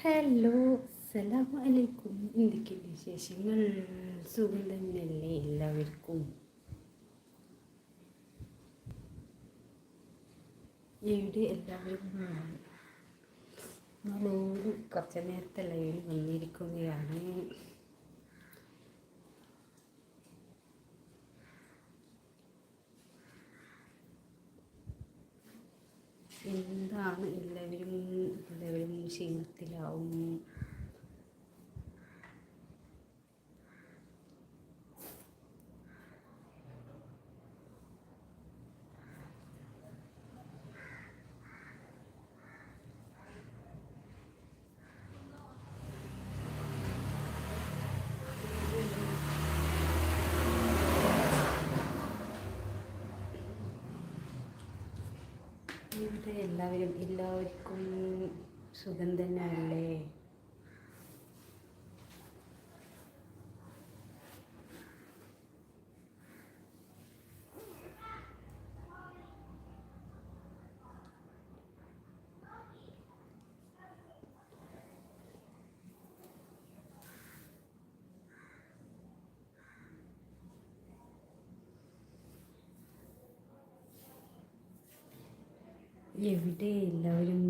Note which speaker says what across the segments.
Speaker 1: Hello സലാം അലൈക്കും എന്തൊക്കെയുണ്ട് വിശേഷങ്ങൾ? സുഖം തന്നെയല്ലേ എല്ലാവർക്കും? ഇവിടെ എല്ലാവരും നമ്മളോട് കുറച്ച് നേരത്തെ ലൈവിൽ വന്നിരിക്കുകയാണ്. എന്താണ്? എല്ലാവരും എല്ലാവരും ക്ഷീണത്തിലാവും ഇവിടെ എല്ലാവരും എല്ലാവർക്കും സുഖം തന്നെയല്ലേ? എവിടെ എല്ലാവരും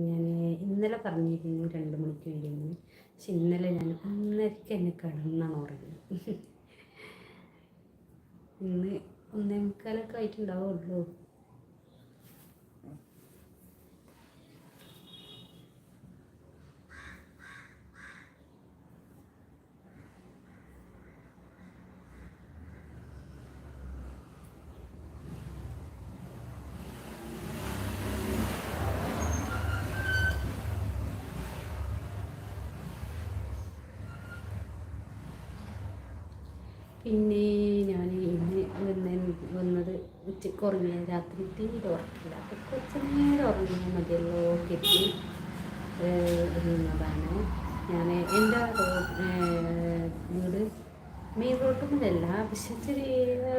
Speaker 1: ഞാൻ ഇന്നലെ പറഞ്ഞിരുന്നു രണ്ട് മണിക്ക് വേണ്ടിയെന്ന്. പക്ഷെ ഇന്നലെ ഞാൻ ഒന്നരക്ക് എന്നെ കിടന്നാണ് ഉറങ്ങി ഇന്ന് ഒന്നേ മുക്കാലൊക്കെ ആയിട്ടുണ്ടാവുള്ളൂ. പിന്നെ ഞാൻ ഇന്ന് വന്ന വന്നത് ഉച്ചയ്ക്ക് ഉറങ്ങിയ രാത്രി തീരെ ഉറക്കില്ല അപ്പോൾ കുറച്ച് നേരം ഉറങ്ങിയാൽ മതിയല്ലോ കെട്ടി ഇരുന്നതാണ്. ഞാൻ എന്റെ വീട് മെയിൻ റോഡൊന്നുമല്ല പക്ഷെ ചെറിയ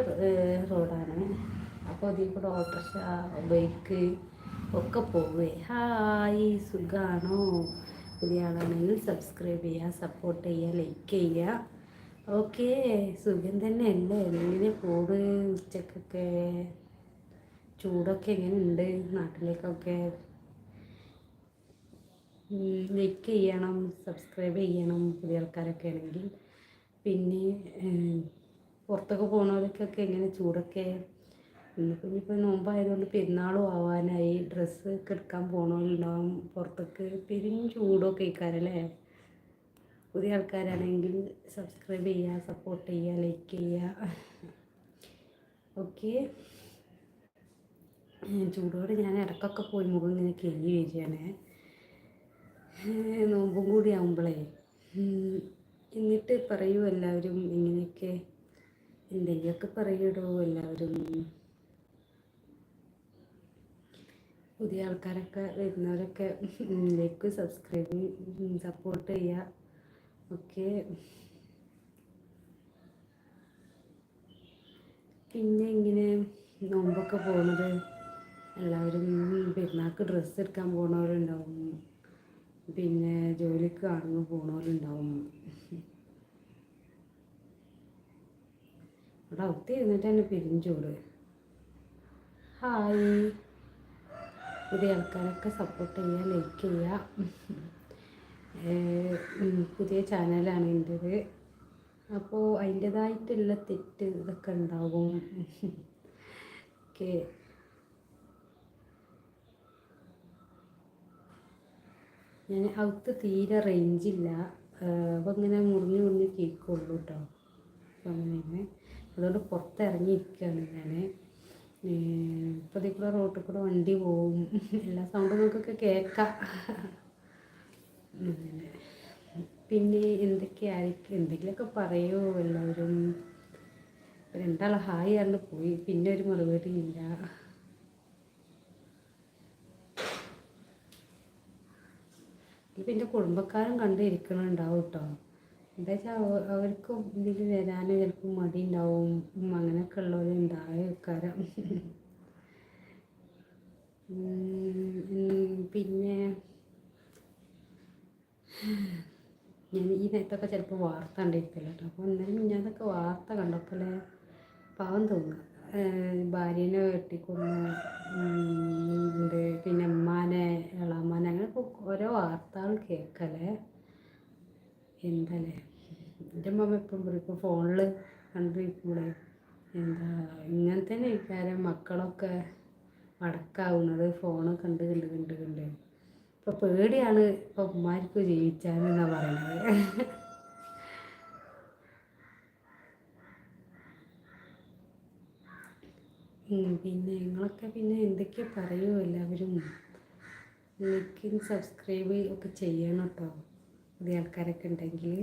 Speaker 1: റോഡാണ്. അപ്പോൾ അതിൽ കൂടെ ഓട്ടോറിക്ഷ ബൈക്ക് ഒക്കെ പോവേ. ഹായ് സുഖാണോ? പുതിയ ആളാണെങ്കിൽ സബ്സ്ക്രൈബ് ചെയ്യുക സപ്പോർട്ട് ചെയ്യുക ലൈക്ക് ചെയ്യുക. ഓക്കെ സുഖം തന്നെ അല്ലേ? എങ്ങനെ പോട് ഉച്ചക്കൊക്കെ ചൂടൊക്കെ എങ്ങനെ ഉണ്ട് നാട്ടിലേക്കൊക്കെ ലൈക്ക് ചെയ്യണം സബ്സ്ക്രൈബ് ചെയ്യണം പുതിയ ആൾക്കാരൊക്കെ ആണെങ്കിൽ. പിന്നെ പുറത്തൊക്കെ പോകുന്നവർക്കൊക്കെ എങ്ങനെ ചൂടൊക്കെ? ഇന്നിപ്പോൾ ഇനിയിപ്പോൾ നോമ്പായതുകൊണ്ട് പെരുന്നാളും ആവാനായി. ഡ്രസ്സ് ഒക്കെ എടുക്കാൻ പോകണമല്ലുണ്ടാവും പുറത്തൊക്കെ. പെരും ചൂടൊക്കെ ഇക്കാരല്ലേ പുതിയ ആൾക്കാരാണെങ്കിൽ സബ്സ്ക്രൈബ് ചെയ്യുക സപ്പോർട്ട് ചെയ്യുക ലൈക്ക് ചെയ്യുക. ഓക്കെ ചൂടോടെ ഞാൻ ഇടക്കൊക്കെ പോയി മുഖം ഇങ്ങനെ കെഞ്ഞി വരികയാണ്. നോമ്പും കൂടി ആകുമ്പോഴേ എന്നിട്ട് പറയൂ എല്ലാവരും ഇങ്ങനെയൊക്കെ എന്തെങ്കിലുമൊക്കെ പറയൂടോ എല്ലാവരും. പുതിയ ആൾക്കാരൊക്കെ വരുന്നവരൊക്കെ ലൈക്ക് സബ്സ്ക്രൈബ് സപ്പോർട്ട് ചെയ്യുക. ഓക്കെ. പിന്നെ ഇങ്ങനെ നോമ്പൊക്കെ പോണത് എല്ലാവരും പെരുന്നാൾക്ക് ഡ്രസ്സ് എടുക്കാൻ പോണവരുണ്ടാവും. പിന്നെ ജോലിക്ക് കാണുന്നു പോണവരുണ്ടാവും. അവിടെ ഒത്തി ഇരുന്നിട്ട് തന്നെ പെരിഞ്ചൂട് ഹായ് പുതിയ ആൾക്കാരൊക്കെ സപ്പോർട്ട് ചെയ്യുക ലൈക്ക് ചെയ്യുക പുതിയ ചാനലാണ് എന്റേത്. അപ്പോൾ അതിന്റെതായിട്ടുള്ള തെറ്റ് ഇതൊക്കെ ഉണ്ടാവും. ഓക്കെ. ഞാൻ അവിടുത്തെ തീരെ റേഞ്ചില്ല. അപ്പോൾ ഇങ്ങനെ മുറിഞ്ഞ് മുറിഞ്ഞ് കേൾക്കുള്ളൂ കേട്ടോ അപ്പം അങ്ങനെ അതുകൊണ്ട് പുറത്തിറങ്ങിയിരിക്കുകയാണ് ഞാൻ ഇപ്പോൾ ഇതിൽ റോട്ടിൽ കൂടെ വണ്ടി പോവും. എല്ലാ സൗണ്ടും നമുക്കൊക്കെ കേൾക്കാം. പിന്നെ എന്തൊക്കെയായിരിക്കും എന്തെങ്കിലുമൊക്കെ പറയുമോ എല്ലാവരും. രണ്ടാൾ ഹായ് ആണ്ട് പോയി. പിന്നെ ഒരു മറുപടി ഇല്ല പിന്നെ കുടുംബക്കാരും കണ്ടിരിക്കണുണ്ടാവും കേട്ടോ എന്താ വെച്ചാൽ അവർക്കും ഇതിൽ വരാനും ചിലപ്പോൾ മടി ഉണ്ടാവും അങ്ങനെയൊക്കെ ഉള്ളവരുണ്ടായേക്കാരം പിന്നെ ഞാൻ ഈ നേരത്തൊക്കെ ചിലപ്പോൾ വാർത്ത കണ്ടിരിക്കില്ല കേട്ടോ. അപ്പോൾ ഇന്നലെ ഞാനൊക്കെ വാർത്ത കണ്ടപ്പോൾ പാവം തോന്നുക ഭാര്യനെ വെട്ടിക്കൊന്നു ഉണ്ട് പിന്നെ ഉമ്മാനെ ഇളമാനെ അങ്ങനെ ഓരോ വാർത്തകൾ കേൾക്കലേ എന്തല്ലേ? എന്റെ അമ്മ ഇപ്പം ഇപ്പോൾ ഫോണിൽ കണ്ടിരിക്കൂടെ എന്താ ഇങ്ങനെ തന്നെ ഇരിക്കാരം മക്കളൊക്കെ അടക്കാവുന്നത് ഫോണ് കണ്ട് കണ്ട് കണ്ട് കണ്ട്. ഇപ്പോൾ പേടിയാണ്. ഇപ്പോൾ ഉമ്മാർക്ക് ജീവിച്ചാലെന്നാണ് പറയുന്നത് പിന്നെ നിങ്ങളൊക്കെ പിന്നെ എന്തൊക്കെയാ പറയൂ എല്ലാവരും? ലൈക്കും സബ്സ്ക്രൈബ് ഒക്കെ ചെയ്യണം കേട്ടോ പുതിയ ആൾക്കാരൊക്കെ ഉണ്ടെങ്കിൽ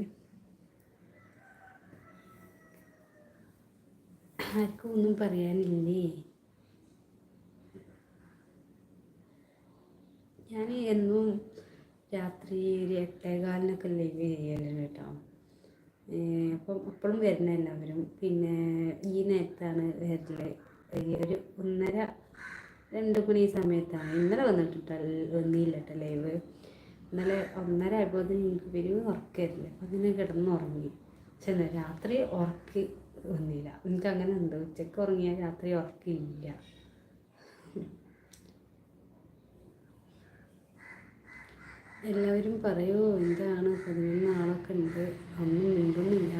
Speaker 1: ആർക്കും ഒന്നും പറയാനില്ലേ? ഞാൻ എന്നും രാത്രി ഒരു എട്ടേകാലിനൊക്കെ ലൈവ് ചെയ്യലുണ്ട് കേട്ടോ. അപ്പം അപ്പോഴും വരുന്ന എല്ലാവരും. പിന്നെ ഈ നേരത്താണ് വരൽ. ഒരു ഒന്നര രണ്ട് മണി സമയത്താണ്. ഇന്നലെ വന്നിട്ടുണ്ട് വന്നില്ല കേട്ടോ ലൈവ് ഇന്നലെ ഒന്നര ആയപ്പോൾ എനിക്ക് വരും ഉറക്കരുത് അപ്പം അതിനെ കിടന്നുറങ്ങി. പക്ഷെ രാത്രി ഉറക്കി വന്നില്ല. എനിക്ക് അങ്ങനെ ഉണ്ട് ഉച്ചയ്ക്ക് ഉറങ്ങിയാൽ രാത്രി ഉറക്കില്ല. എല്ലാവരും പറയൂ എന്താണ് പതിനൊന്ന് ആളൊക്കെ ഉണ്ട്? ഒന്നും മിണ്ടുന്നില്ല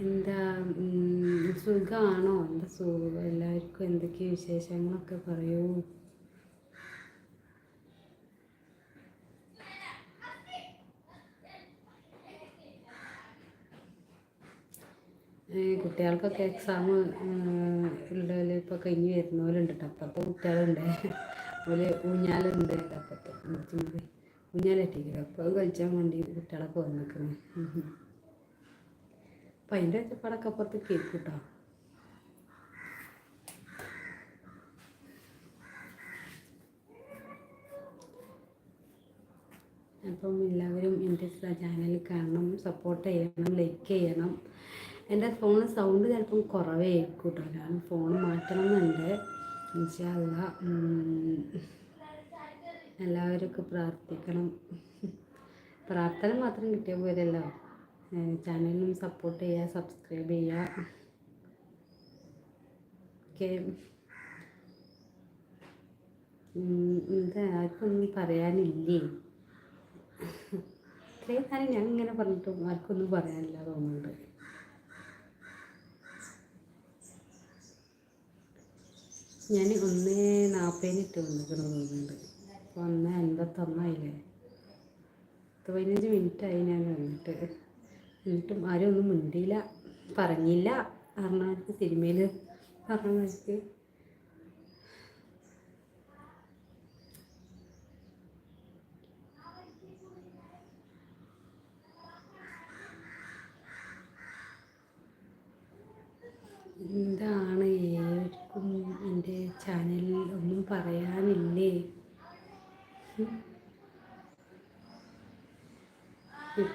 Speaker 1: എന്താ സുഖമാണോ എന്താ സുഖം? എല്ലാവർക്കും എന്തൊക്കെ വിശേഷങ്ങളൊക്കെ പറയൂ. കുട്ടികൾക്കൊക്കെ എക്സാം ഉള്ളതിൽ ഇപ്പോൾ കഴിഞ്ഞ് വരുന്നവരുണ്ട് അപ്പുറത്തെ കുട്ടികളുണ്ട്. അതുപോലെ ഊഞ്ഞാലുണ്ട്. അപ്പുറത്ത് മതി ഊഞ്ഞാലെട്ടിക്കില്ല അപ്പോൾ അത് കളിച്ചാൽ വേണ്ടി കുട്ടികളൊക്കെ വന്നിരിക്കുന്നത് അപ്പം അതിന്റെ ഒച്ചപ്പാടൊക്കെ അപ്പുറത്ത് കേൾക്കും കേട്ടോ അപ്പം എല്ലാവരും എന്റെ ചാനൽ കാണണം സപ്പോർട്ട് ചെയ്യണം ലൈക്ക് ചെയ്യണം. എന്റെ ഫോൺ സൗണ്ട് ചിലപ്പം കുറവേ കേട്ടോ ഞാൻ ഫോൺ മാറ്റണം എന്നുണ്ട് ഇൻഷാല്ല എല്ലാവരും പ്രാർത്ഥിക്കണം. പ്രാർത്ഥന മാത്രം കിട്ടിയ പോലെയല്ലോ ചാനലിനും സപ്പോർട്ട് ചെയ്യുക സബ്സ്ക്രൈബ് ചെയ്യുക ഓക്കെ. ആർക്കൊന്നും പറയാനില്ലേ? ഇത്രയും കാര്യം ഞാൻ ഇങ്ങനെ പറഞ്ഞിട്ടും ആർക്കൊന്നും പറയാനില്ല തോന്നുന്നുണ്ട്. ഞാൻ ഒന്ന് നാൽപ്പതിനിട്ട് വന്നിക്കണം തോന്നുന്നുണ്ട്. അപ്പോൾ ഒന്ന് അൻപത്തൊന്നായില്ലേ? പത്ത് പതിനഞ്ച് മിനിറ്റായി ഞാൻ വന്നിട്ട്. എന്നിട്ടും ആരും ഒന്നും മിണ്ടിയില്ല. പറഞ്ഞില്ല. പറഞ്ഞവർക്ക് സിനിമയിൽ പറഞ്ഞവർക്ക് എന്താണ് ഏവർക്കും എന്റെ ചാനലിൽ ഒന്നും പറയാനില്ലേ?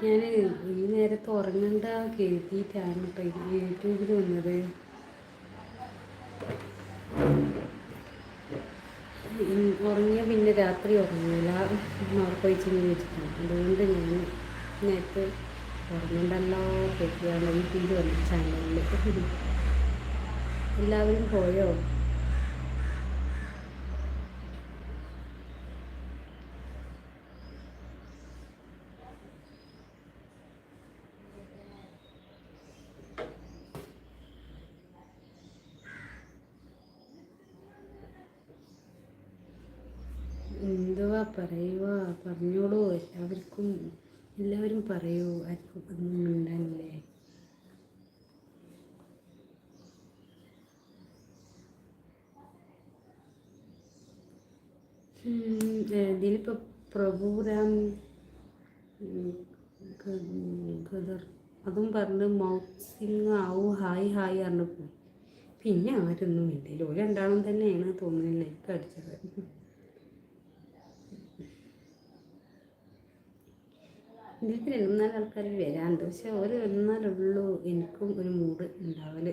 Speaker 1: ഞാൻ ഈ നേരത്ത് ഉറങ്ങണ്ട കരുതിയിട്ടാണ് കേട്ടോ യൂട്യൂബിൽ വന്നത്. ഉറങ്ങിയ പിന്നെ രാത്രി ഉറങ്ങില്ല ഉറക്കൊഴിച്ച് വെച്ചിട്ടാണ് അതുകൊണ്ട് ഞാൻ നേരത്തെ ഉറങ്ങണ്ടല്ലോ കരുതിയാണ് ഈ വന്ന വന്നു ചാനലിൽ എല്ലാവരും പോയോ? എന്തുവാ പറയുക പറഞ്ഞോളൂ. എല്ലാവർക്കും എല്ലാവരും പറയൂ ആർക്കും ഒന്നും മിണ്ടാനില്ലേ ഇതിലിപ്പോൾ പ്രഭുരാം ഖദർ അതും പറഞ്ഞ് മൗത്ത് സിംഗ് ആവു ഹായ് ഹായ് പറഞ്ഞു പോയി. പിന്നെ ആരൊന്നും ഇല്ല. ഒരു രണ്ടാളും തന്നെയാണ് തോന്നുന്നത് ലൈക്ക് അടിച്ചത്. ഇതിലേക്ക് രണ്ട് നാല് ആൾക്കാർ വരാനുണ്ട്. പക്ഷെ ഒരു എന്നാലുള്ളൂ എനിക്കും ഒരു മൂഡ് ഉണ്ടാവൽ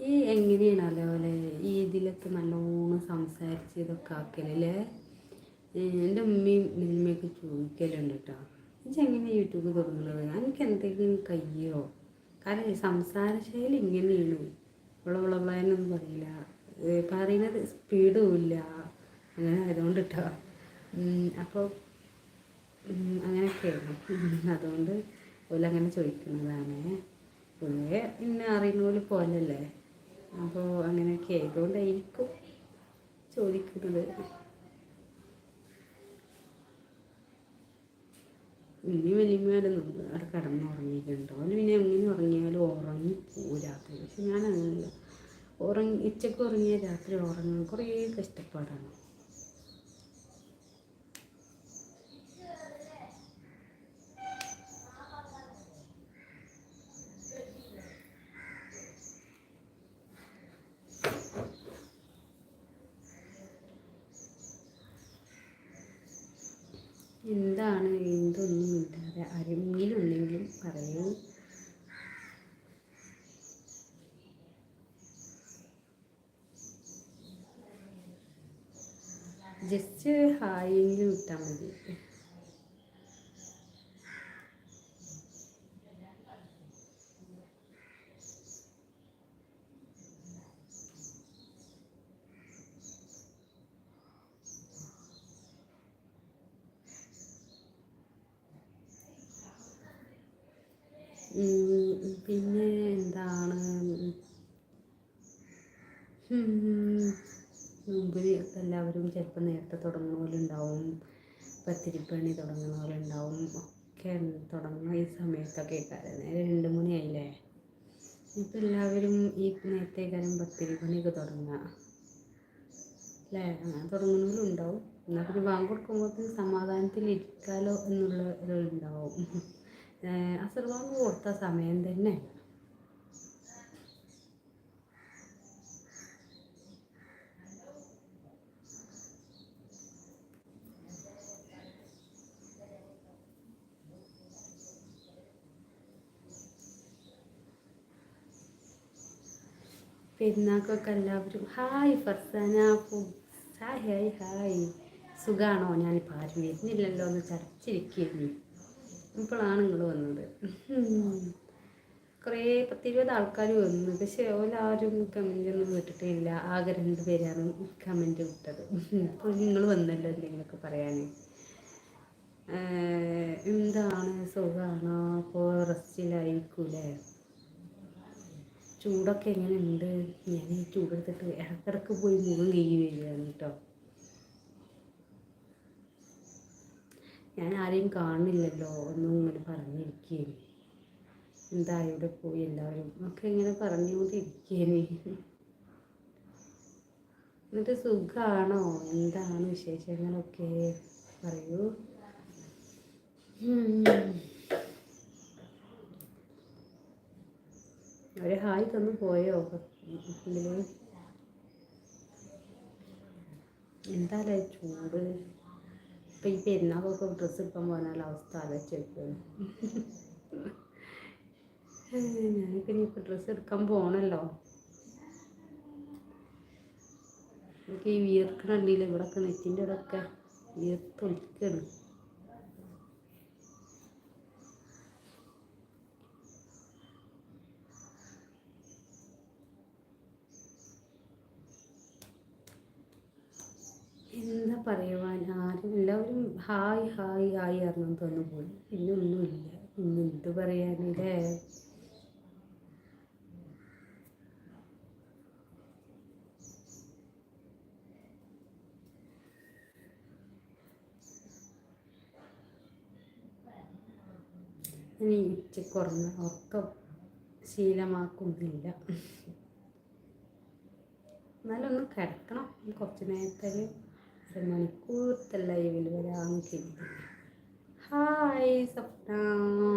Speaker 1: ഈ എങ്ങനെയാണ് അതേപോലെ ഇതിലൊക്കെ നല്ലോണം സംസാരിച്ച് ഇതൊക്കെ ആക്കലല്ലേ എന്റെ ഉമ്മയും നിമ്മയൊക്കെ ചോദിക്കലുണ്ട് കേട്ടോ. എനിക്ക് എങ്ങനെ യൂട്യൂബ് തുടങ്ങുന്നത് എനിക്ക് എന്തെങ്കിലും കയ്യോ? കാരണം സംസാര ശൈലി ഇങ്ങനെയാണ്. വിളവിളവിളെന്നൊന്നും പറയില്ല. പറയുന്നത് സ്പീഡും ഇല്ല അങ്ങനെ ആയതുകൊണ്ട് കേട്ടോ. അപ്പോൾ അങ്ങനെയൊക്കെയാണ്. അതുകൊണ്ട് ഓലങ്ങനെ ചോദിക്കുന്നതാണ്. പൊതുവെ ഇന്നെ അറിയുന്ന പോലെ പോലല്ലേ? അപ്പോൾ അങ്ങനെയൊക്കെ ആയതുകൊണ്ടായിരിക്കും ചോദിക്കുന്നത്. ഇനി വലിയമാരൊന്നും അവിടെ കിടന്നുറങ്ങിയിട്ടുണ്ടോ. അവന് പിന്നെ എങ്ങനെ ഉറങ്ങിയാലും ഉറങ്ങി പോകും രാത്രി. പക്ഷെ ഞാൻ അങ്ങനെയല്ല ഉറങ്ങി ഉച്ചയ്ക്ക് ഉറങ്ങിയ രാത്രി ഉറങ്ങാൻ കുറേ കഷ്ടപ്പാടാണ് എന്താണ് എന്തൊന്നും ഇല്ലാതെ ആരെങ്കിലും ഉണ്ടെങ്കിലും പറയൂ ഹായെങ്കിലും ഇട്ടാൽ മതി. പിന്നെ എന്താണ്? എല്ലാവരും ചിലപ്പോൾ നേരത്തെ തുടങ്ങുന്ന പോലെ ഉണ്ടാവും. പത്തിരിപ്പണി തുടങ്ങുന്ന പോലെ ഉണ്ടാവും. ഒക്കെ തുടങ്ങുന്ന ഈ സമയത്തൊക്കെ നേരെ രണ്ട് മണിയായില്ലേ ഇപ്പം എല്ലാവരും ഈ നേരത്തെ കാലം പത്തിരിപ്പണിയൊക്കെ തുടങ്ങുക. അല്ലേ? അങ്ങനെ തുടങ്ങുന്നവരും ഉണ്ടാവും. എന്നാൽ പിന്നെ ബാങ്ക് കൊടുക്കുമ്പോൾ സമാധാനത്തിൽ ഇരിക്കാലോ എന്നുള്ള ഒരു അസുഖം കൊടുത്ത സമയം തന്നെ പെരുന്നാക്കൊക്കെ എല്ലാവരും. Hi Farsana hi hi hi. സുഖാണോ? ഞാനിപ്പോൾ ആരും വരുന്നില്ലല്ലോ എന്ന് ചടച്ചിരിക്കുന്നു ഇപ്പോഴാണ് നിങ്ങൾ വന്നത്. കുറേ പത്തിരുപത് ആൾക്കാർ വന്നു. പക്ഷേ ഓലാരും കമന്റ് ഒന്നും വിട്ടിട്ടേ ഇല്ല ആകെ രണ്ട് പേരാണ് കമന്റ് വിട്ടത്. അപ്പോൾ നിങ്ങൾ വന്നല്ലോ എന്തെങ്കിലുമൊക്കെ പറയാൻ എന്താണ്? സുഖമാണോ അപ്പോൾ റെസ്റ്റിലായിരിക്കൂലേ ചൂടൊക്കെ എങ്ങനെയുണ്ട്? ഞാൻ ഈ ചൂടെടുത്തിട്ട് ഇടക്കിടക്ക് പോയി മുഖം കഴുകി വരികയാണ് കേട്ടോ. ഞാൻ ആരെയും കാണുന്നില്ലല്ലോ ഒന്നും ഇങ്ങനെ പറഞ്ഞിരിക്കുകയാണ് എന്താ ഇവിടെ പോയി എല്ലാവരും? ഒക്കെ ഇങ്ങനെ പറഞ്ഞുകൊണ്ടിരിക്കുകയാണ് എന്നിട്ട് സുഖമാണോ എന്താണ് വിശേഷങ്ങളൊക്കെ? പറയൂ. ഒരു ഹായ് തന്നു പോയോ? എന്തായാലും ചൂട്? ഇപ്പം ഈ പെരുന്നാളൊക്കെ ഡ്രസ്സ് ഇപ്പം പോകാനുള്ള അവസ്ഥ വെക്കുന്നു ഞാനിപ്പോൾ ഇനിയിപ്പോൾ ഡ്രസ്സ് എടുക്കാൻ പോകണല്ലോ എനിക്ക് ഈ വിയർക്കണുണ്ടല്ലോ ഇവിടൊക്കെ നെറ്റിന്റെ ഇവിടെയൊക്കെ വിയർത്തൊലിക്കണം എന്താ പറയുവാൻ ആരും എല്ലാവരും ഹായ് ഹായ് ഹായ് അറിഞ്ഞു തന്നു പോയി പിന്നെ ഒന്നുമില്ല. പിന്നെ എന്ത് പറയാനില്ലേ? ഇനി ഉച്ചയ്ക്ക് ഉറങ്ങ ഉറക്കം ശീലമാക്കുന്നില്ല. എന്നാലൊന്ന് കിടക്കണം. കുറച്ച് നേരത്തെ ഒരു മണിക്കൂറത്തെ ലൈവിൽ വരാൻ കരുതി. ഹായ് സ്വപ്ന.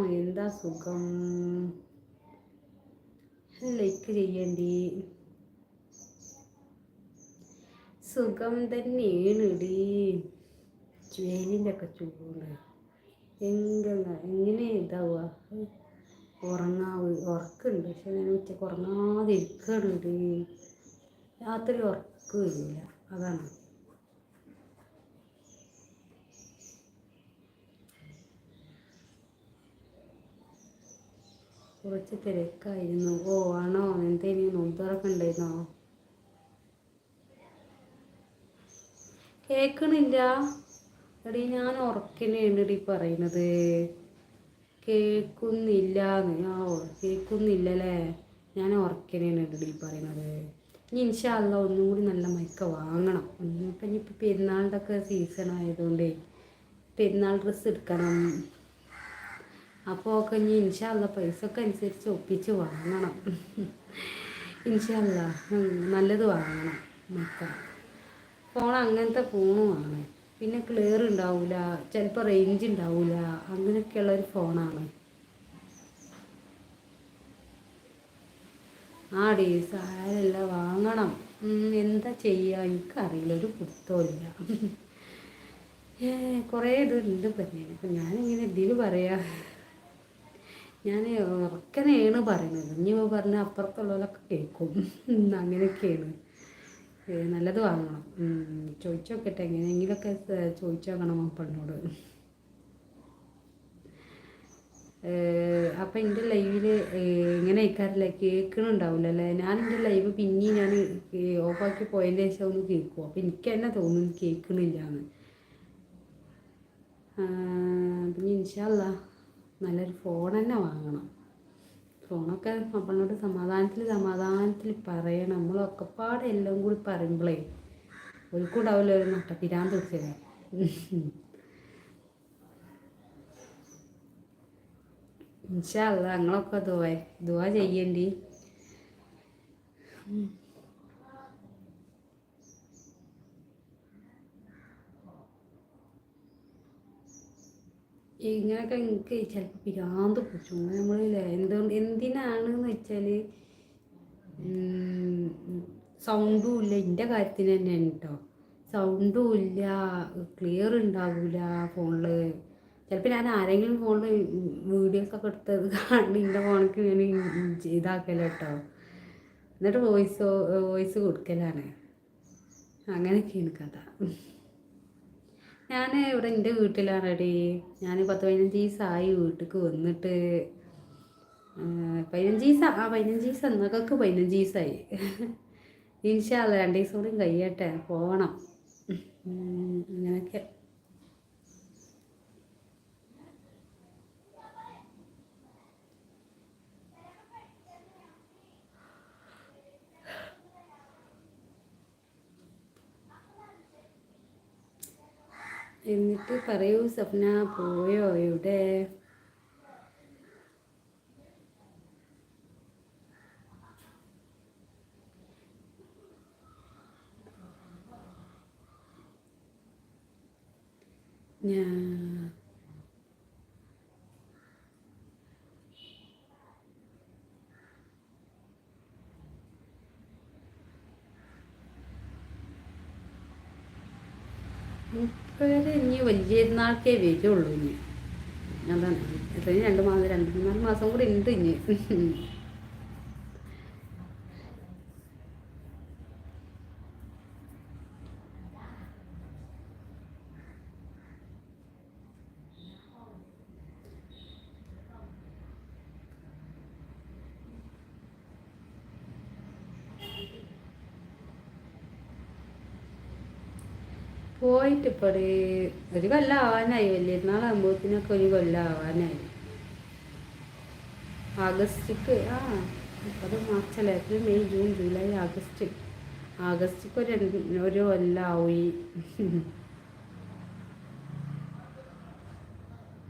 Speaker 1: എന്താ സുഖം? ലൈക്ക് ചെയ്യണ്ടി. സുഖം തന്നെയാണ് ഇടി ജുവേലിന്റെ ഒക്കെ ചൂട്. എങ്ങനെ എങ്ങനെ ഇതാവുക ഉറങ്ങാവ് ഉറക്കുണ്ട്. പക്ഷെ ഞാൻ ഉച്ചയ്ക്ക് ഉറങ്ങാതിരിക്കണുണ്ട് രാത്രി ഉറക്കില്ല. അതാണ്. കുറച്ച് തിരക്കായിരുന്നു. ഓ ആണോ? എന്തേലും നോമ്പറൊക്കെ ഉണ്ടായിരുന്നോ? കേൾക്കണില്ല എടീ ഞാൻ ഉറക്കിനെയാണ് എടീ പറയണത്. കേൾക്കുന്നില്ല ആ കേൾക്കുന്നില്ലല്ലേ ഞാൻ ഉറക്കിനെയാണ് എടീ പറയണത്. ഇനി ഇൻഷാല്ല ഒന്നും കൂടി നല്ല മയക്ക വാങ്ങണം. ഇനിയിപ്പം ഇനിയിപ്പോൾ പെരുന്നാളിന്റെ ഒക്കെ സീസൺ ആയതുകൊണ്ടേ പെരുന്നാൾ ഡ്രസ്സ് എടുക്കണം. അപ്പോൾ ഒക്കെ ഇനി ഇൻഷാല്ല പൈസ ഒക്കെ അനുസരിച്ച് ഒപ്പിച്ച് വാങ്ങണം. ഇൻഷാല്ല നല്ലത് വാങ്ങണം മക്ക ഫോൺ അങ്ങനത്തെ ഫോണുമാണ് പിന്നെ ക്ലിയർ ഉണ്ടാവില്ല ചിലപ്പോൾ റേഞ്ച് ഉണ്ടാവില്ല അങ്ങനെയൊക്കെയുള്ളൊരു ഫോണാണ് ആ ഡീസ് ആരല്ല വാങ്ങണം. എന്താ ചെയ്യുക എനിക്കറിയില്ല ഒരു പുത്തമില്ല കുറേ ഇതുണ്ട് പറഞ്ഞു അപ്പം ഞാനിങ്ങനെ ഇതിൽ പറയാ. ഞാൻ ഉറക്കനെയാണ് പറയുന്നത് ഇനി പറഞ്ഞ അപ്പുറത്തുള്ളവരൊക്കെ കേൾക്കും. അങ്ങനെയൊക്കെയാണ്. നല്ലത് വാങ്ങണം. ചോദിച്ചു നോക്കട്ടെ എങ്ങനെയെങ്കിലുമൊക്കെ ചോദിച്ചു നോക്കണം പെണ്ണോട് അപ്പം എന്റെ ലൈവിൽ ഇങ്ങനെ അയക്കാറില്ല കേൾക്കണുണ്ടാവില്ല അല്ലേ? ഞാൻ എന്റെ ലൈവ് പിന്നെയും ഞാൻ ഓഫാക്കി പോയതിന്റെ ശേഷം ഒന്ന് കേൾക്കും അപ്പം എനിക്ക് തന്നെ തോന്നുന്നു കേൾക്കണില്ല എന്ന് പിന്നെ ഇൻഷല്ല നല്ലൊരു ഫോൺ തന്നെ വാങ്ങണം. ഫോണൊക്കെ നമ്മളോട് സമാധാനത്തിൽ സമാധാനത്തിൽ പറയണം. നമ്മളൊക്കെ പാടെ എല്ലാം കൂടി പറയുമ്പോഴേ ഒരിക്കൂടാവില്ല ഒരു നട്ട പിരാൻ തീർച്ചയായി ഇൻഷാല്ല ഞങ്ങളൊക്കെ ദുവാ ദുവാ ചെയ്യണ്ടി. ഇങ്ങനെയൊക്കെ എനിക്ക് ചിലപ്പോൾ പിരാന്ത് പിടിച്ചു. നമ്മളില്ലേ എന്തുകൊണ്ട് എന്തിനാണെന്ന് വെച്ചാൽ സൗണ്ടും ഇല്ല. എന്റെ കാര്യത്തിന് തന്നെയാണ് കേട്ടോ സൗണ്ടും ഇല്ല ക്ലിയർ ഉണ്ടാവില്ല ഫോണിൽ ചിലപ്പോൾ ഞാൻ ആരെങ്കിലും ഫോണിൽ വീഡിയോസ് ഒക്കെ എടുത്തത് കാണുന്ന എന്റെ ഫോണിക്ക് ഞാൻ ഇതാക്കല കേട്ടോ എന്നിട്ട് വോയിസ് വോയിസ് കൊടുക്കലാണ്. അങ്ങനെയൊക്കെയാണ് കഥ. ഞാൻ ഇവിടെ എന്റെ വീട്ടിലാണ് റെഡി ഞാൻ പത്ത് പതിനഞ്ച് ദിവസമായി വീട്ടിലേക്ക് വന്നിട്ട്. പതിനഞ്ച് ദിവസം ആ പതിനഞ്ച് ദിവസം എന്നൊക്കെ പതിനഞ്ച് ദിവസമായി ഇൻഷാല്ല രണ്ട് ദിവസം കൂടി കഴിയട്ടെ പോകണം അങ്ങനെയൊക്കെ. എന്നിട്ട് പറയൂ സ്വപ്ന പോയോ ഇവിടെ? ഞാൻ മുപ്പത് ഇനി വലിയ നാൾക്കേ വരുള്ളൂ ഇനി. അതാണ്. എത്രയും രണ്ട് മാസം രണ്ട് മൂന്നാൽ മാസം കൂടി ഉണ്ട് ഇനി. പോയിട്ട് ഇപ്പോൾ ഒരു കൊല്ലം ആവാനായി വലിയനാളാകുമ്പോഴത്തേനൊക്കെ ഒരു കൊല്ലം ആവാനായി ആഗസ്റ്റിക്ക് ആ അത് മാർച്ചല്ല. April May June July August. ആഗസ്റ്റിക്ക് ഒരു ഒരു കൊല്ലമായി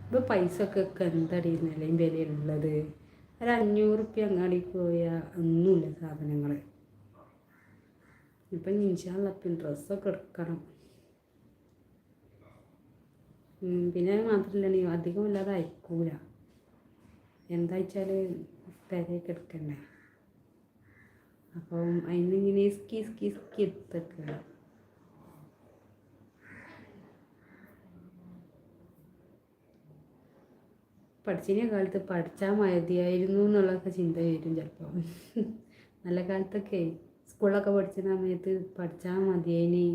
Speaker 1: ഇപ്പോൾ പൈസ ഒക്കെ എന്തടി നിലയും വിലയുള്ളത്? ഒരു അഞ്ഞൂറ് റുപ്യ അങ്ങാടിക്ക് പോയാൽ ഒന്നുമില്ല സാധനങ്ങൾ ഇപ്പം ഇൻഷാല്ലപ്പം ഡ്രസ്സൊക്കെ എടുക്കണം. പിന്നെ മാത്രമല്ല അധികം ഇല്ലാതെ അയക്കൂല. എന്താ വെച്ചാൽ പെരയൊക്കെ എടുക്കണ്ടേ അപ്പം അതിനിങ്ങനെ സ്കി സ്കി സ്കി എടുത്തൊക്കെ. പഠിച്ചിനെ കാലത്ത് പഠിച്ചാൽ മതിയായിരുന്നു എന്നുള്ളതൊക്കെ ചിന്ത വരും ചിലപ്പോൾ നല്ല കാലത്തൊക്കെ സ്കൂളിലൊക്കെ പഠിച്ച സമയത്ത് പഠിച്ചാൽ മതിയേനി.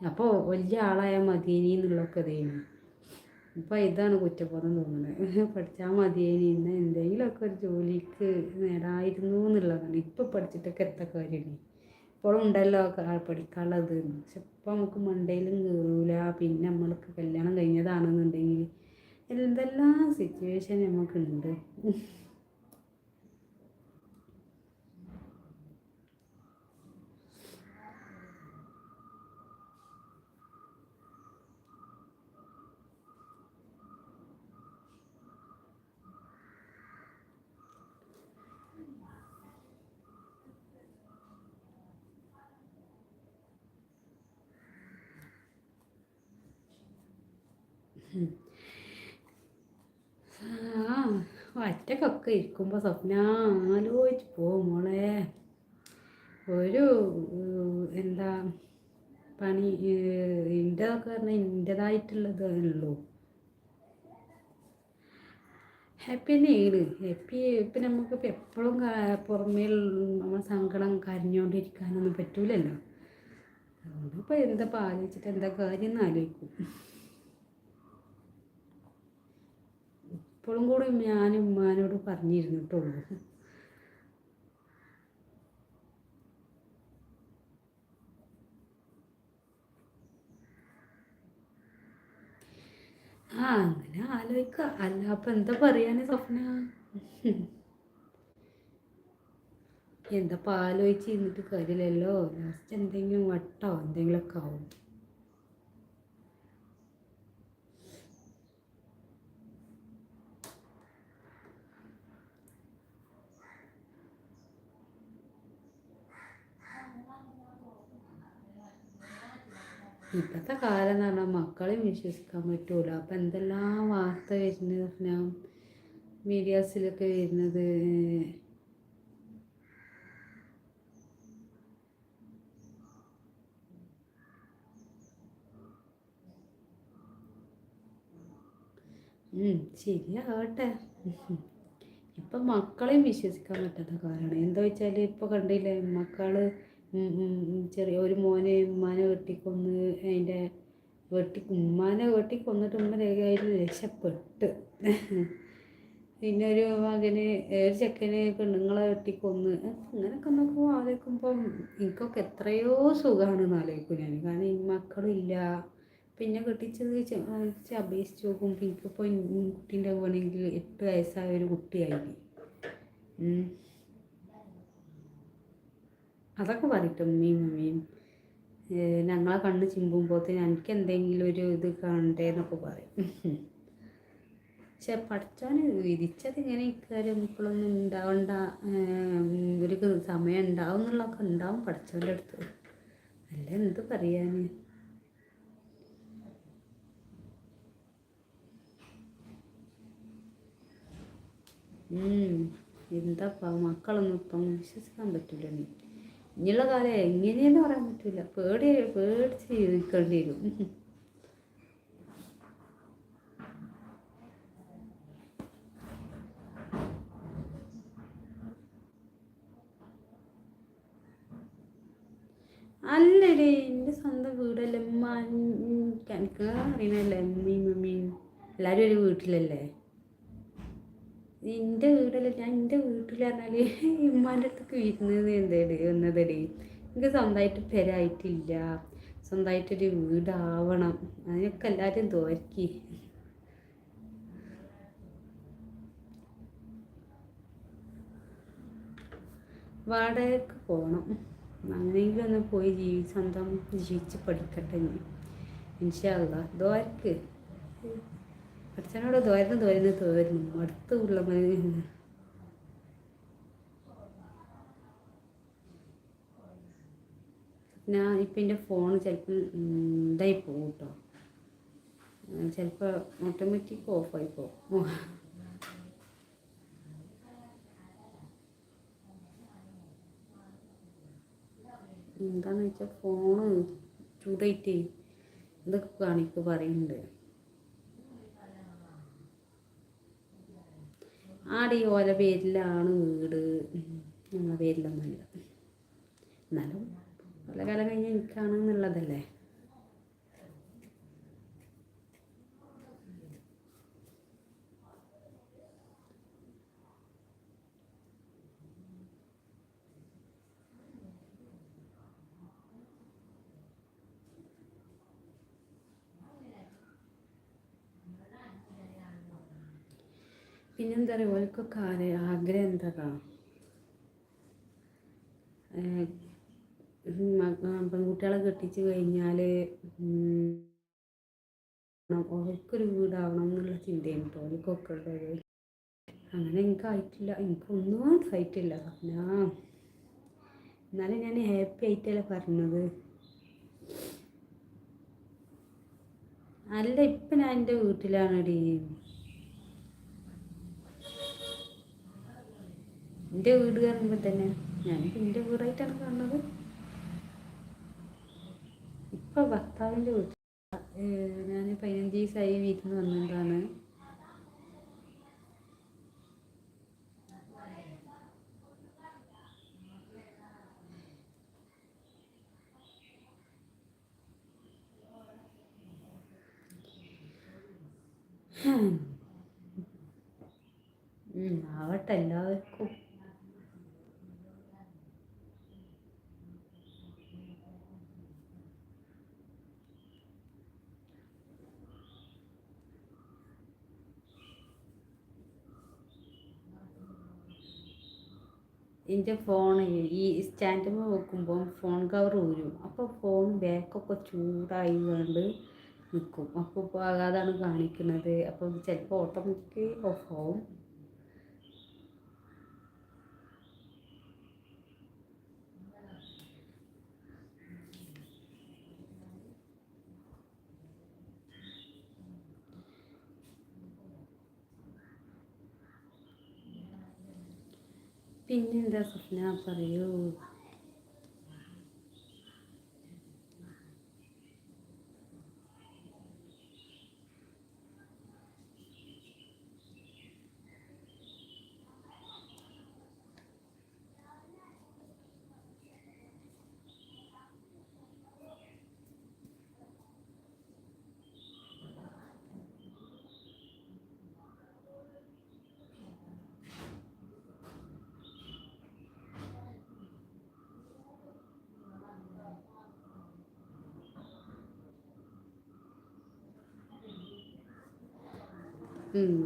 Speaker 1: അപ്പോൾ വലിയ ആളായാൽ മതിയേനി എന്നുള്ളതൊക്കെ ഇതേനു. അപ്പോൾ ഇതാണ് കുറ്റബോധം തോന്നുന്നത്. പഠിച്ചാൽ മതിയേനി ഇന്ന് എന്തെങ്കിലുമൊക്കെ ഒരു ജോലിക്ക് നേടായിരുന്നു എന്നുള്ളതാണ്. ഇപ്പോൾ പഠിച്ചിട്ടൊക്കെ എത്ര കാര്യമാണ് ഇപ്പോഴും ഉണ്ടല്ലോ പഠിക്കാനുള്ളത്. പക്ഷെ ഇപ്പം നമുക്ക് മണ്ടയിലും കയറൂല പിന്നെ നമ്മൾക്ക് കല്യാണം കഴിഞ്ഞതാണെന്നുണ്ടെങ്കിൽ എന്തെല്ലാം സിറ്റുവേഷൻ നമുക്കുണ്ട് ഒറ്റക്കൊക്കെ ഇരിക്കുമ്പോൾ സ്വപ്ന ആലോചിച്ച് പോവും മോളെ. ഒരു എന്താ പണി എന്റെതൊക്കെ പറഞ്ഞാൽ എന്റെതായിട്ടുള്ളത് ഉള്ളൂ. ഹാപ്പി തന്നെയാണ്. ഹാപ്പി ഇപ്പം നമുക്ക് എപ്പോഴും പുറമേ നമ്മൾ സങ്കടം കരഞ്ഞുകൊണ്ടിരിക്കാനൊന്നും പറ്റൂലല്ലോ. അതുകൊണ്ട് ഇപ്പോൾ എന്താ ആലോചിച്ചിട്ട് എന്താ കാര്യം എന്ന് ആലോചിക്കും. ഇപ്പോഴും കൂടി ഞാൻ ഉമ്മാനോട് പറഞ്ഞിരുന്നിട്ടുള്ളൂ. ആ അങ്ങനെ ആലോചിക്ക അല്ല അപ്പം എന്താ പറയാന് സ്വപ്ന? എന്താ ആലോചിച്ച് ഇരുന്നിട്ട് കാര്യമില്ലല്ലോ? ലാസ്റ്റ് എന്തെങ്കിലും വട്ടോ? എന്തെങ്കിലുമൊക്കെ ആവും. ഇപ്പോഴത്തെ കാലം എന്ന് പറഞ്ഞാൽ മക്കളെയും വിശ്വസിക്കാൻ പറ്റൂല. അപ്പം എന്തെല്ലാം വാർത്ത വരുന്നത് ഞാൻ മീഡിയാസിലൊക്കെ വരുന്നത്? ശരിയാവട്ടെ. ഇപ്പം മക്കളെയും വിശ്വസിക്കാൻ പറ്റാത്ത കാലമാണ് എന്താ വെച്ചാൽ ഇപ്പോൾ കണ്ടില്ലേ മക്കൾ ചെറിയ ഒരു മോനെ ഉമ്മാനെ വെട്ടിക്കൊന്ന് അതിന്റെ വെട്ടി ഉമ്മാനെ വെട്ടിക്കൊന്നിട്ട് ഉമ്മ രേഖയായിട്ട് രക്ഷപ്പെട്ട്. പിന്നെ ഒരു മകന് ഒരു ചെക്കന് പെണ്ണുങ്ങളെ വെട്ടിക്കൊന്ന്. അങ്ങനെയൊക്കെ നോക്കുമ്പോൾ ആലോചിക്കുമ്പം എനിക്കൊക്കെ എത്രയോ സുഖമാണെന്ന് ആലോചിക്കും ഞാൻ. കാരണം ഈ മക്കളില്ല. പിന്നെ കെട്ടിച്ചത് അപേക്ഷിച്ച് നോക്കുമ്പോൾ എനിക്കിപ്പോൾ കുട്ടീന്റെ വേണമെങ്കിൽ എട്ട് വയസ്സായ ഒരു കുട്ടിയായി. അതൊക്കെ പറയട്ടെ ഉമ്മയും ഉമ്മയും ഞങ്ങളെ കണ്ണ് ചിമ്പുമ്പോഴത്തേന് എനിക്ക് എന്തെങ്കിലും ഒരു ഇത് കാണണ്ടേ എന്നൊക്കെ പറയും. പക്ഷെ പഠിച്ചാൻ വിധിച്ചത് ഇങ്ങനെ ഇക്കാര്യം ഇപ്പോഴൊന്നും ഉണ്ടാവണ്ട ഒരു സമയം ഉണ്ടാവും എന്നുള്ളതൊക്കെ ഉണ്ടാവും പഠിച്ചവന്റെ അടുത്ത്. അല്ല എന്ത് പറയാൻ എന്താ മക്കളൊന്നും ഇപ്പം വിശ്വസിക്കാൻ പറ്റില്ല നീ ഇനിയുള്ള കാലം എങ്ങനെയെന്ന് പറയാൻ പറ്റില്ല പേടി പേടിച്ച് ജീവിക്കേണ്ടി വരും. അല്ലേ എന്റെ സ്വന്തം വീടല്ലേ? ഉമ്മ എനിക്ക് അറിയണല്ലേ? ഉമ്മയും മമ്മിയും എല്ലാവരും ഒരു വീട്ടിലല്ലേ? എന്റെ വീടല്ല ഞാൻ എന്റെ വീട്ടിൽ പറഞ്ഞാൽ ഉമ്മാന്റെ അടുത്തേക്ക് വരുന്നത് എന്തേടി എന്നതടി എനിക്ക് സ്വന്തമായിട്ട് പെരായിട്ടില്ല. സ്വന്തമായിട്ടൊരു വീടാവണം. അതിനൊക്കെ എല്ലാവരും തോക്കി വാടകയ്ക്ക് പോകണം അങ്ങനെയെങ്കിലും ഒന്ന് പോയി ജീവി സ്വന്തം ജീവിച്ച് പഠിക്കട്ടെ ഞാൻ ഇൻഷാല്ല ദോരക്ക് അച്ഛനോട് തോരുന്നു തോരുന്നു തോരുന്നു അടുത്തുള്ള ഞാൻ ഇപ്പം എന്റെ ഫോൺ ചിലപ്പോൾ ഇതായി പോകും കേട്ടോ. ചിലപ്പോൾ ഓട്ടോമാറ്റിക് ഓഫായി പോകും. എന്താണെന്ന് വെച്ചാൽ ഫോണ് ചൂടായിട്ടേ ഇതൊക്കെ കാണിക്കുക പറയുന്നുണ്ട്. ആടെ ഓല പേരിലാണ് വീട്. നമ്മളെ പേരിലൊന്നുമില്ല. എന്നാലും പല കാലം കഴിഞ്ഞ് എനിക്കാണെന്നുള്ളതല്ലേ? പിന്നെന്താ പറയുക ഓൽക്കൊക്കെ ആരെ ആഗ്രഹം എന്താ പെൺകുട്ടികളെ കെട്ടിച്ച് കഴിഞ്ഞാൽ ഓർക്കൊരു വീടാവണം എന്നുള്ള ചിന്തയാണ് കേട്ടോ ഓർക്കൊക്കെ ഉള്ളത് അങ്ങനെ എനിക്കായിട്ടില്ല എനിക്കൊന്നും ആയിട്ടില്ല. ഞാൻ എന്നാലും ഞാൻ ഹാപ്പി ആയിട്ടല്ല പറഞ്ഞത്. അല്ല ഇപ്പം ഞാൻ എന്റെ വീട്ടിലാണെടി. എന്റെ വീട് കയറുമ്പോൾ തന്നെ ഞാൻ എന്റെ വീടായിട്ടാണ് കാണുന്നത്. ഇപ്പം ഭർത്താവിന്റെ വീട്ടിൽ ഞാൻ പതിനഞ്ച് ദിവസമായി വീട്ടിൽ നിന്ന് വന്നതാണ്. ആവട്ടെ എല്ലാവർക്കും. എന്റെ ഫോൺ ഈ സ്റ്റാൻഡുമ്പോൾ വെക്കുമ്പോൾ ഫോൺ കവർ ഊരും. അപ്പോൾ ഫോൺ ബാക്കൊക്കെ ചൂടായി കൊണ്ട് നിൽക്കും അപ്പോൾ ഇപ്പോൾ അതാണ് കാണിക്കുന്നത്. അപ്പോൾ ചിലപ്പോൾ ഓട്ടോമാറ്റിക് ഓഫ് ആവും. പിന്നെന്താ സ്വപ്ന പറയൂ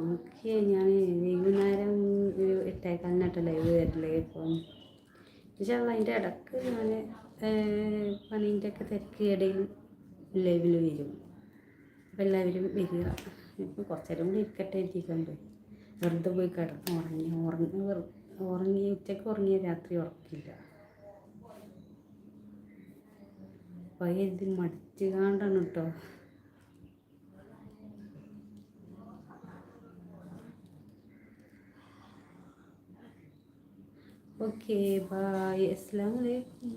Speaker 1: ഓക്കെ. ഞാൻ വൈകുന്നേരം ഒരു എട്ടേക്കാലിനായിട്ട് ലൈവ് വരില്ലേ ഇപ്പം പക്ഷേ അതിന്റെ ഇടയ്ക്ക് ഞാൻ പണീന്റെ ഒക്കെ തിരക്ക് ഇടയിൽ ലൈവിൽ വരും. അപ്പം എല്ലാവരും വരിക. ഇപ്പം കുറച്ചേരം കൂടി ഇരിക്കട്ടെ ഇരിക്കണ്ട് വെറുതെ പോയി കിടന്ന് ഉറങ്ങി ഉറങ്ങി ഉറങ്ങി ഉച്ചയ്ക്ക് ഉറങ്ങിയ രാത്രി ഉറക്കില്ല. അപ്പോൾ ഇത് മടിച്ചു കാണ്ടാണ് കേട്ടോ ഓക്കെ ബായ് അസ്സാം വലൈക്കും